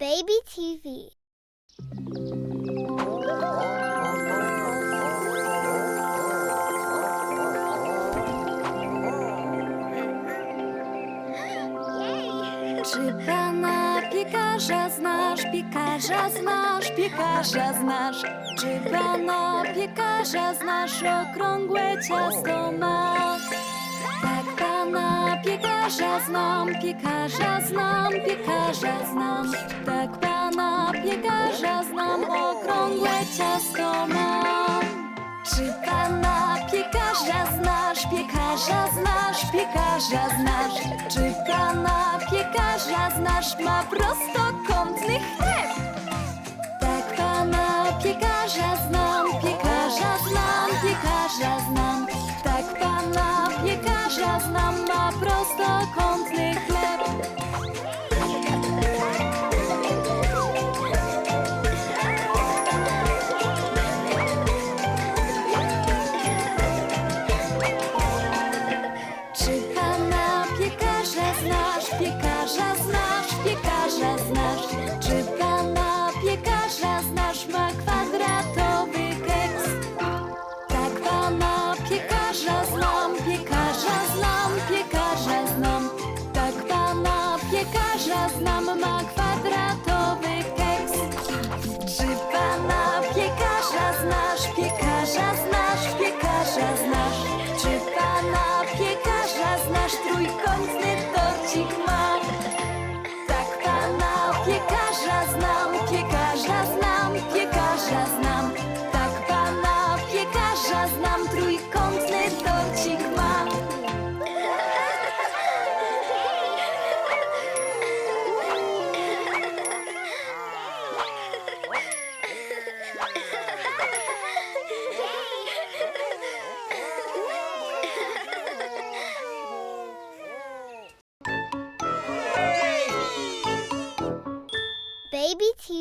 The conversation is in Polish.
Baby TV. Czy pana piekarza znasz, piekarza znasz, piekarza znasz? Czy pana piekarza znasz, okrągłe ciasto ma? Tak pana piekarza znam, piekarza znam, piekarza znam. Tak pana piekarza znam, okrągłe ciasto mam. Czy pana piekarza znasz, piekarza znasz, piekarza znasz? Czy pana piekarza znasz, ma prostokątny chleb? Tak pana piekarza znam, piekarza znam, piekarza znam. Tak pana piekarza znam, ma prostokątny piekarza znasz, piekarza znasz? Czy pana piekarza znasz, ma kwadratowy keks? Tak pana piekarza znam, piekarza znam, piekarza znam. Tak pana piekarza znam, ma kwadratowy keks. Czy pana piekarza znasz, piekarza znasz, piekarza znasz? Pana piekarza znam, piekarza Baby TV.